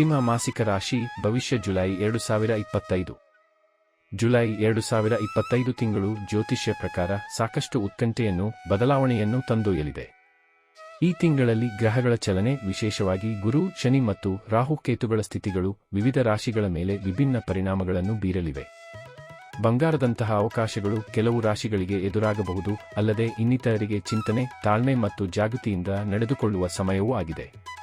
ಸಿಂಹ ಮಾಸಿಕ ರಾಶಿ, ಭವಿಷ್ಯ ಜುಲೈ ಎರಡು ಸಾವಿರ ಇಪ್ಪತ್ತೈದು ಜುಲೈ ಎರಡು ಸಾವಿರ ಇಪ್ಪತ್ತೈದು ತಿಂಗಳು ಜ್ಯೋತಿಷ್ಯ ಪ್ರಕಾರ ಸಾಕಷ್ಟು ಉತ್ಕಂಠೆಯನ್ನು, ಬದಲಾವಣೆಯನ್ನು ತಂದೊಯ್ಯಲಿದೆ. ಈ ತಿಂಗಳಲ್ಲಿ ಗ್ರಹಗಳ ಚಲನೆ ವಿಶೇಷವಾಗಿ ಗುರು, ಶನಿ ಮತ್ತು ರಾಹುಕೇತುಗಳ ಸ್ಥಿತಿಗಳು ವಿವಿಧ ರಾಶಿಗಳ ಮೇಲೆ ವಿಭಿನ್ನ ಪರಿಣಾಮಗಳನ್ನು ಬೀರಲಿವೆ. ಬಂಗಾರದಂತಹ ಅವಕಾಶಗಳು ಕೆಲವು ರಾಶಿಗಳಿಗೆ ಎದುರಾಗಬಹುದು, ಅಲ್ಲದೆ ಇನ್ನಿತರರಿಗೆ ಚಿಂತನೆ, ತಾಳ್ಮೆ ಮತ್ತು ಜಾಗೃತಿಯಿಂದ ನಡೆದುಕೊಳ್ಳುವ ಸಮಯವೂ ಆಗಿದೆ.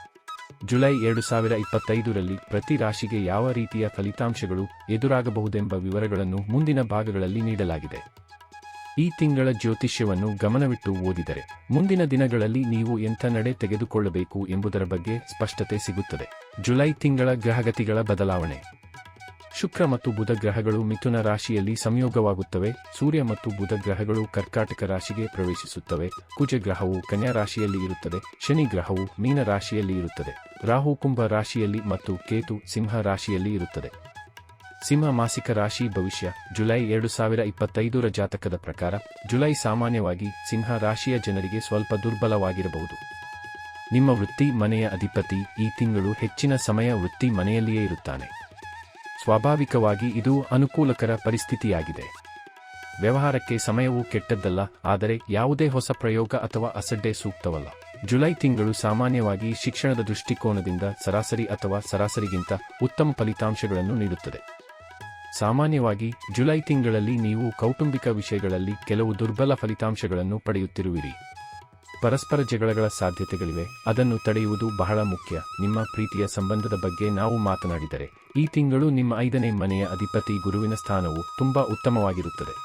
ಜುಲೈ ಎರಡು ಸಾವಿರ ಇಪ್ಪತ್ತೈದರಲ್ಲಿ ಪ್ರತಿ ರಾಶಿಗೆ ಯಾವ ರೀತಿಯ ಫಲಿತಾಂಶಗಳು ಎದುರಾಗಬಹುದೆಂಬ ವಿವರಗಳನ್ನು ಮುಂದಿನ ಭಾಗಗಳಲ್ಲಿ ನೀಡಲಾಗಿದೆ. ಈ ತಿಂಗಳ ಜ್ಯೋತಿಷ್ಯವನ್ನು ಗಮನವಿಟ್ಟು ಓದಿದರೆ ಮುಂದಿನ ದಿನಗಳಲ್ಲಿ ನೀವು ಎಂಥ ನಡೆ ತೆಗೆದುಕೊಳ್ಳಬೇಕು ಎಂಬುದರ ಬಗ್ಗೆ ಸ್ಪಷ್ಟತೆ ಸಿಗುತ್ತದೆ. ಜುಲೈ ತಿಂಗಳ ಗ್ರಹಗತಿಗಳ ಬದಲಾವಣೆ. ಶುಕ್ರ ಮತ್ತು ಬುಧ ಗ್ರಹಗಳು ಮಿಥುನ ರಾಶಿಯಲ್ಲಿ ಸಂಯೋಗವಾಗುತ್ತವೆ. ಸೂರ್ಯ ಮತ್ತು ಬುಧ ಗ್ರಹಗಳು ಕರ್ಕಾಟಕ ರಾಶಿಗೆ ಪ್ರವೇಶಿಸುತ್ತವೆ. ಕುಜ ಗ್ರಹವು ಕನ್ಯಾ ರಾಶಿಯಲ್ಲಿ ಇರುತ್ತದೆ. ಶನಿ ಗ್ರಹವು ಮೀನ ರಾಶಿಯಲ್ಲಿ ಇರುತ್ತದೆ. ರಾಹು ಕುಂಭ ರಾಶಿಯಲ್ಲಿ ಮತ್ತು ಕೇತು ಸಿಂಹ ರಾಶಿಯಲ್ಲಿ ಇರುತ್ತದೆ. ಸಿಂಹ ಮಾಸಿಕ ರಾಶಿ ಭವಿಷ್ಯ, ಜುಲೈ ಎರಡು ಸಾವಿರ ಇಪ್ಪತ್ತೈದರ ಜಾತಕದ ಪ್ರಕಾರ, ಜುಲೈ ಸಾಮಾನ್ಯವಾಗಿ ಸಿಂಹ ರಾಶಿಯ ಜನರಿಗೆ ಸ್ವಲ್ಪ ದುರ್ಬಲವಾಗಿರಬಹುದು. ನಿಮ್ಮ ವೃತ್ತಿ ಮನೆಯ ಅಧಿಪತಿ ಈ ತಿಂಗಳು ಹೆಚ್ಚಿನ ಸಮಯ ವೃತ್ತಿ ಮನೆಯಲ್ಲಿಯೇ ಇರುತ್ತಾನೆ. ಸ್ವಾಭಾವಿಕವಾಗಿ ಇದು ಅನುಕೂಲಕರ ಪರಿಸ್ಥಿತಿಯಾಗಿದೆ. ವ್ಯವಹಾರಕ್ಕೆ ಸಮಯವು ಕೆಟ್ಟದ್ದಲ್ಲ, ಆದರೆ ಯಾವುದೇ ಹೊಸ ಪ್ರಯೋಗ ಅಥವಾ ಅಸಡ್ಡೆ ಸೂಕ್ತವಲ್ಲ. ಜುಲೈ ತಿಂಗಳು ಸಾಮಾನ್ಯವಾಗಿ ಶಿಕ್ಷಣದ ದೃಷ್ಟಿಕೋನದಿಂದ ಸರಾಸರಿ ಅಥವಾ ಸರಾಸರಿಗಿಂತ ಉತ್ತಮ ಫಲಿತಾಂಶಗಳನ್ನು ನೀಡುತ್ತದೆ. ಸಾಮಾನ್ಯವಾಗಿ, ಜುಲೈ ತಿಂಗಳಲ್ಲಿ ನೀವು ಕೌಟುಂಬಿಕ ವಿಷಯಗಳಲ್ಲಿ ಕೆಲವು ದುರ್ಬಲ ಫಲಿತಾಂಶಗಳನ್ನು ಪಡೆಯುತ್ತಿರುವಿರಿ. ಪರಸ್ಪರ ಜಗಳಗಳ ಸಾಧ್ಯತೆಗಳಿವೆ. ಅದನ್ನು ತಡೆಯುವುದು ಬಹಳ ಮುಖ್ಯ. ನಿಮ್ಮ ಪ್ರೀತಿಯ ಸಂಬಂಧದ ಬಗ್ಗೆ ನಾವು ಮಾತನಾಡಿದರೆ, ಈ ತಿಂಗಳು ನಿಮ್ಮ ಐದನೇ ಮನೆಯ ಅಧಿಪತಿ ಗುರುವಿನ ಸ್ಥಾನವು ತುಂಬಾ ಉತ್ತಮವಾಗಿರುತ್ತದೆ.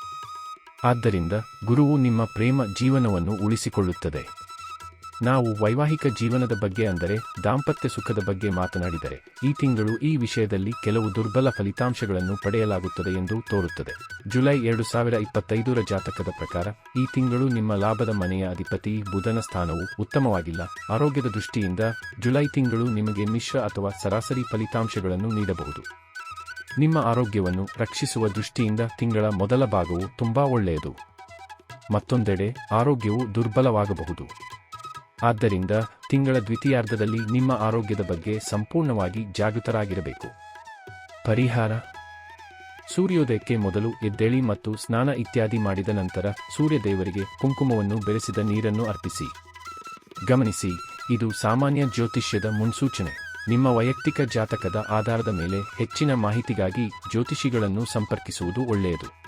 ಆದ್ದರಿಂದ ಗುರುವು ನಿಮ್ಮ ಪ್ರೇಮ ಜೀವನವನ್ನು ಉಳಿಸಿಕೊಳ್ಳುತ್ತದೆ. ನಾವು ವೈವಾಹಿಕ ಜೀವನದ ಬಗ್ಗೆ ಅಂದರೆ ದಾಂಪತ್ಯ ಸುಖದ ಬಗ್ಗೆ ಮಾತನಾಡಿದರೆ, ಈ ತಿಂಗಳು ಈ ವಿಷಯದಲ್ಲಿ ಕೆಲವು ದುರ್ಬಲ ಫಲಿತಾಂಶಗಳನ್ನು ಪಡೆಯಲಾಗುತ್ತದೆ ಎಂದು ತೋರುತ್ತದೆ. ಜುಲೈ ಎರಡು ಸಾವಿರ ಇಪ್ಪತ್ತೈದರ ಜಾತಕದ ಪ್ರಕಾರ, ಈ ತಿಂಗಳು ನಿಮ್ಮ ಲಾಭದ ಮನೆಯ ಅಧಿಪತಿ ಬುಧನ ಸ್ಥಾನವು ಉತ್ತಮವಾಗಿಲ್ಲ. ಆರೋಗ್ಯದ ದೃಷ್ಟಿಯಿಂದ, ಜುಲೈ ತಿಂಗಳು ನಿಮಗೆ ಮಿಶ್ರ ಅಥವಾ ಸರಾಸರಿ ಫಲಿತಾಂಶಗಳನ್ನು ನೀಡಬಹುದು. ನಿಮ್ಮ ಆರೋಗ್ಯವನ್ನು ರಕ್ಷಿಸುವ ದೃಷ್ಟಿಯಿಂದ ತಿಂಗಳ ಮೊದಲ ಭಾಗವು ತುಂಬಾ ಒಳ್ಳೆಯದು. ಮತ್ತೊಂದೆಡೆ, ಆರೋಗ್ಯವು ದುರ್ಬಲವಾಗಬಹುದು. ಆದ್ದರಿಂದ ತಿಂಗಳ ದ್ವಿತೀಯಾರ್ಧದಲ್ಲಿ ನಿಮ್ಮ ಆರೋಗ್ಯದ ಬಗ್ಗೆ ಸಂಪೂರ್ಣವಾಗಿ ಜಾಗೃತರಾಗಿರಬೇಕು. ಪರಿಹಾರ. ಸೂರ್ಯೋದಯಕ್ಕೆ ಮೊದಲು ಎದ್ದೇಳಿ ಮತ್ತು ಸ್ನಾನ ಇತ್ಯಾದಿ ಮಾಡಿದ ನಂತರ ಸೂರ್ಯದೇವರಿಗೆ ಕುಂಕುಮವನ್ನು ಬೆರೆಸಿದ ನೀರನ್ನು ಅರ್ಪಿಸಿ. ಗಮನಿಸಿ, ಇದು ಸಾಮಾನ್ಯ ಜ್ಯೋತಿಷ್ಯದ ಮುನ್ಸೂಚನೆ. ನಿಮ್ಮ ವೈಯಕ್ತಿಕ ಜಾತಕದ ಆಧಾರದ ಮೇಲೆ ಹೆಚ್ಚಿನ ಮಾಹಿತಿಗಾಗಿ ಜ್ಯೋತಿಷಿಗಳನ್ನು ಸಂಪರ್ಕಿಸುವುದು ಒಳ್ಳೆಯದು.